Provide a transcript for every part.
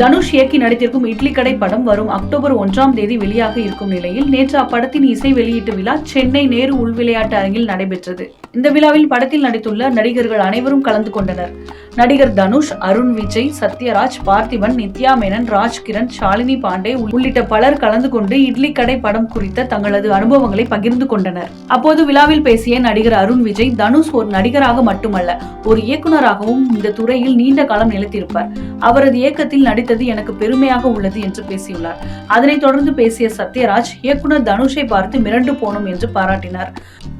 தனுஷ் இயக்கி நடித்திருக்கும் இட்லி கடை படம் வரும் அக்டோபர் ஒன்றாம் தேதி வெளியாக இருக்கும் நிலையில் நேற்று அப்படத்தின் இசை வெளியீட்டு விழா சென்னை நேரு உள் விளையாட்டு அரங்கில் நடைபெற்றது. இந்த விழாவில் படத்தில் நடித்துள்ள நடிகர்கள் அனைவரும் கலந்து கொண்டனர். நடிகர் தனுஷ் அருண் விஜய் சத்யராஜ் பார்த்திபன் நித்யா மேனன் ராஜ்கிரண் ஷாலினி பாண்டே உள்ளிட்ட பலர் கலந்து கொண்டு இட்லி கடை படம் குறித்த தங்களது அனுபவங்களை பகிர்ந்து கொண்டனர். அப்போது விழாவில் பேசிய நடிகர் அருண் விஜய் தனுஷ் ஒரு நடிகராக மட்டுமல்ல ஒரு இயக்குனராகவும் இந்த துறையில் நீண்ட காலம் நிலைத்திருப்பார். அவரது இயக்கத்தில் நடித்தது எனக்கு பெருமையாக உள்ளது என்று பேசியுள்ளார். அதனைத் தொடர்ந்து பேசிய சத்யராஜ் இயக்குனர் தனுஷை பார்த்து மிரண்டு போனோம் என்று பாராட்டினார்.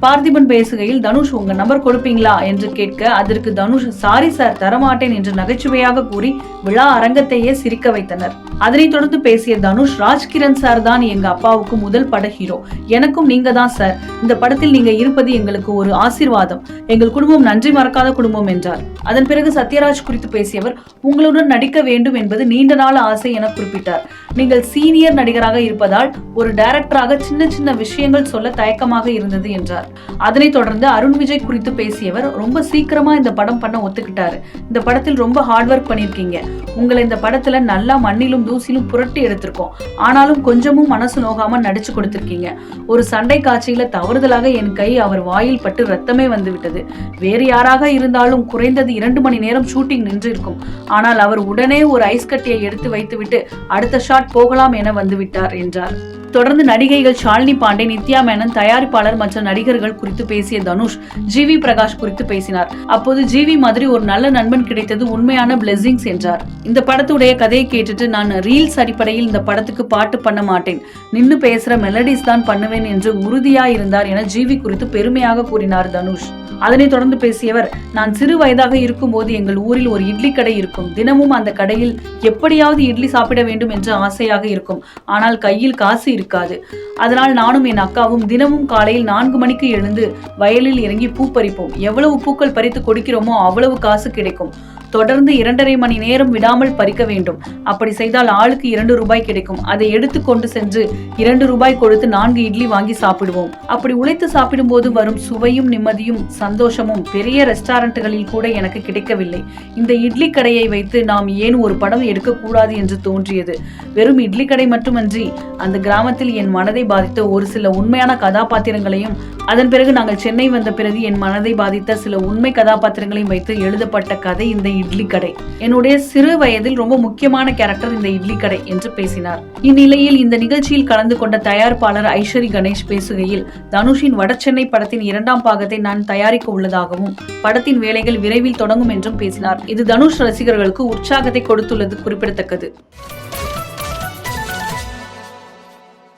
பார்த்திபன் பேசுகையில் தனுஷ் உங்க நம்பர் கொடுப்பீங்களா? என்று கேட்க அதற்கு தனுஷ் சாரி சார் தரமாட்டேன் என்று நகைச்சுவையாக கூறி விழா அரங்கத்தையே சிரிக்க வைத்தனர். அதனைத் தொடர்ந்து பேசிய தனுஷ் ராஜ்கிரண் சார் தான் எங்க அப்பாவுக்கு முதல் பட ஹீரோ. எனக்கும் நீங்க தான் சார். இந்த படத்தில் நீங்க இருப்பது எங்களுக்கு ஒரு ஆசிர்வாதம். எங்கள் குடும்பம் நன்றி மறக்காத குடும்பம் என்றார். அதன் பிறகு சத்யராஜ் குறித்து பேசியவர் உங்களுடன் நடிக்க வேண்டும் என்பது நீண்ட நாள் ஆசை என குறிப்பிட்டார். நீங்கள் சீனியர் நடிகராக இருப்பதால் ஒரு டைரக்டராக சின்ன சின்ன விஷயங்கள் சொல்ல தயக்கமாக இருந்தது என்றார். அதனைத் தொடர்ந்து அருண் விஜய் குறித்து பேசியவர் ரொம்ப சீக்கிரமா இந்த படம் பண்ண ஒத்துக்கிட்டாரு. இந்த படத்தில் ரொம்ப ஹார்ட் ஒர்க் பண்ணியிருக்கீங்க. உங்களை இந்த படத்துல நல்லா மண்ணிலும் தூசிலும் புரட்டி எடுத்திருக்கோம். ஆனாலும் கொஞ்சமும் மனசு நோகாம நடிச்சு கொடுத்திருக்கீங்க. ஒரு சண்டை காட்சியில தவறுதலாக என் கை அவர் வாயில் பட்டு ரத்தமே வந்து விட்டது வேறு யாராக இருந்தாலும் குறைந்தது இரண்டு மணி நேரம் ஷூட்டிங் நின்று இருக்கும் ஆனால் அவர் உடனே ஒரு ஐஸ் கட்டியை எடுத்து வைத்துவிட்டு அடுத்த ஷாட் போகலாம் என வந்து விட்டார் என்றார். தொடர்ந்து நடிகைகள் ஷாலினி பாண்டே நித்யா மேனன் தயாரிப்பாளர் மற்ற நடிகர்கள் குறித்து பேசிய தனுஷ் ஜிவி பிரகாஷ் குறித்து பேசினார். அப்போது ஜிவி மாதிரி ஒரு நல்ல நண்பன் கிடைத்தது உண்மையான பிளெஸிங்ஸ் என்றார். இந்த படத்துடைய கதையை கேட்டுட்டு நான் ரீல்ஸ் அடிப்படையில் இந்த படத்துக்கு பாட்டு பண்ண மாட்டேன். நின்னு பேசுற மெலடிஸ் தான் பண்ணுவேன் என்று உறுதியா இருந்தார் என ஜிவி குறித்து பெருமையாக கூறினார் தனுஷ். அதனைத் தொடர்ந்து பேசியவர் நான் சிறு வயதாக இருக்கும்போது எங்கள் ஊரில் ஒரு இட்லி கடை இருக்கும். தினமும் அந்த கடையில் எப்படியாவது இட்லி சாப்பிட வேண்டும் என்று ஆசையாக இருக்கும். ஆனால் கையில் காசு இருக்காது. அதனால் நானும் என் அக்காவும் தினமும் காலையில் நான்கு மணிக்கு எழுந்து வயலில் இறங்கி பூ பறிப்போம். எவ்வளவு பூக்கள் பறித்து கொடுக்கிறோமோ அவ்வளவு காசு கிடைக்கும். தொடர்ந்து இரண்டரை மணி நேரம் விடாமல் பறிக்க வேண்டும். அப்படி செய்தால் ஆளுக்கு இரண்டு ரூபாய் கிடைக்கும். அதை எடுத்து கொண்டு சென்று இரண்டு ரூபாய் கொடுத்து நான்கு இட்லி வாங்கி சாப்பிடுவோம். அப்படி உழைத்து சாப்பிடும்போது வரும் சுவையும் நிம்மதியும் சந்தோஷமும் பெரிய ரெஸ்டாரண்ட்டுகளில் கூட எனக்கு கிடைக்கவில்லை. இந்த இட்லி கடையை வைத்து நாம் ஏன் ஒரு படம் எடுக்கக்கூடாது என்று தோன்றியது. வெறும் இட்லி கடை மட்டுமன்றி அந்த கிராமத்தில் என் மனதை பாதித்த ஒரு சில உண்மையான கதாபாத்திரங்களையும் அதன் பிறகு நாங்கள் சென்னை வந்த பிறகு என் மனதை பாதித்த சில உண்மை கதாபாத்திரங்களையும் வைத்து எழுதப்பட்ட கதை இந்த இட்லி கடை. என்னுடைய சிறு வயதில் ரொம்ப முக்கியமான கேரக்டர் இந்த இட்லி கடை என்று பேசினார். இந்நிலையில் இந்த நிகழ்ச்சியில் கலந்து கொண்ட தயாரிப்பாளர் ஐஸ்வரி கணேஷ் பேசுகையில் தனுஷின் வடசென்னை படத்தின் இரண்டாம் பாகத்தை நான் தயாரிக்க உள்ளதாகவும் படத்தின் வேலைகள் விரைவில் தொடங்கும் என்றும் பேசினார். இது தனுஷ் ரசிகர்களுக்கு உற்சாகத்தை கொடுத்துள்ளது குறிப்பிடத்தக்கது.